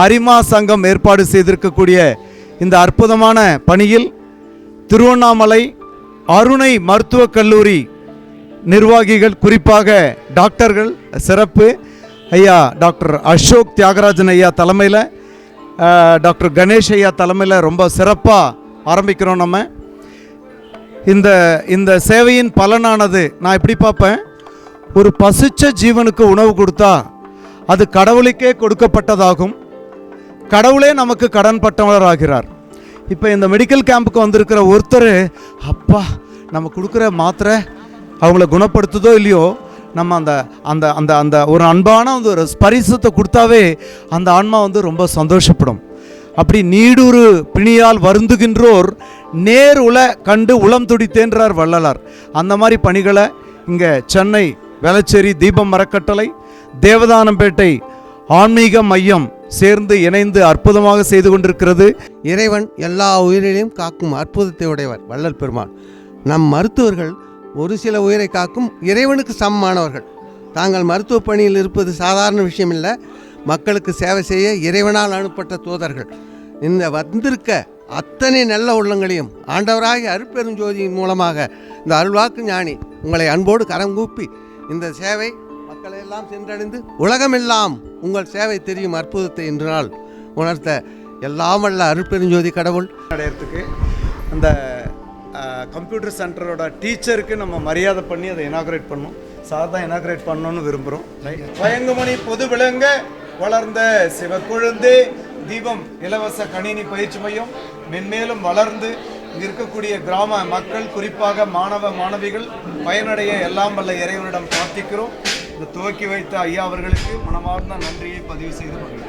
அரிமா சங்கம் ஏற்பாடு செய்திருக்கக்கூடிய இந்த அற்புதமான பணியில் திருவண்ணாமலை அருணை மருத்துவக் கல்லூரி நிர்வாகிகள் குறிப்பாக டாக்டர்கள் சிறப்பு ஐயா டாக்டர் அசோக் தியாகராஜன் ஐயா தலைமையில் டாக்டர் கணேஷ் ஐயா தலைமையில் ரொம்ப சிறப்பாக ஆரம்பிக்கிறோம் நம்ம. இந்த இந்த சேவையின் பலனானது நான் எப்படி பார்ப்பேன்? ஒரு பசிச்ச ஜீவனுக்கு உணவு கொடுத்தா அது கடவுளுக்கே கொடுக்கப்பட்டதாகும். கடவுளே நமக்கு கடன் பட்டவர் ஆகிறார் இப்போ இந்த மெடிக்கல் கேம்புக்கு வந்திருக்கிற ஒருத்தர் அப்பா நம்ம கொடுக்குற மாத்திரை அவங்கள குணப்படுத்துதோ இல்லையோ? நம்ம அந்த அந்த அந்த அந்த ஒரு அன்பான அந்த ஒரு ஸ்பரிசத்தை கொடுத்தாவே அந்த ஆன்மா வந்து ரொம்ப சந்தோஷப்படும். அப்படி நீடூறு பிணியால் வருந்துகின்றோர் நேர் உல கண்டு உளம் துடித்தேன்றார் வள்ளலார். அந்த மாதிரி பணிகளை இங்கே சென்னை வேளச்சேரி தீபம் மரக்கட்டளை தேவதானம்பேட்டை ஆன்மீக மையம் சேர்ந்து இணைந்து அற்புதமாக செய்து கொண்டிருக்கிறது. இறைவன் எல்லா உயிரிலையும் காக்கும் அற்புதத்தை உடையவர் வள்ளல் பெருமான் நம் மருத்துவர்கள் ஒரு சில உயிரை காக்கும் இறைவனுக்கு சமமானவர்கள். தாங்கள் மருத்துவ பணியில் இருப்பது சாதாரண விஷயம் இல்லை மக்களுக்கு சேவை செய்ய இறைவனால் அனுப்பப்பட்ட தூதர்கள். இந்த வந்திருக்க அத்தனை நல்ல உள்ளங்களையும் ஆண்டவராகி அருட்பெருஞ்சோதியின் மூலமாக இந்த அருள்வாக்கு ஞானி உங்களை அன்போடு கரம் கூப்பி இந்த சேவை மக்களை எல்லாம் சென்றடைந்து உலகமெல்லாம் உங்கள் சேவை தெரியும் அற்புதத்தை இன்று நாள் உணர்த்த எல்லாம் வல்ல அருட்பெருஞ்சோதி கடவுள். அடையிறதுக்கு அந்த கம்ப்யூட்டர் சென்டரோட டீச்சருக்கு நம்ம மரியாதை பண்ணி அதை இனாக்ரேட் பண்ணோம். சார் தான் இனாக்ரேட் பண்ணணும்னு விரும்புகிறோம் பயங்குமணி பொது விலங்கு வளர்ந்த சிவக்குழுந்து தீபம் இலவச கணினி பயிற்சி மையம் மென்மேலும் வளர்ந்து இங்கே இருக்கக்கூடிய கிராம மக்கள் குறிப்பாக மாணவ மாணவிகள் பயனடைய எல்லாம் வல்ல இறைவனிடம் பிரார்த்திக்கிறோம். இந்த துவக்கி வைத்த ஐயா அவர்களுக்கு மனமார்ந்த நன்றியை பதிவு செய்து கொள்கிறேன்.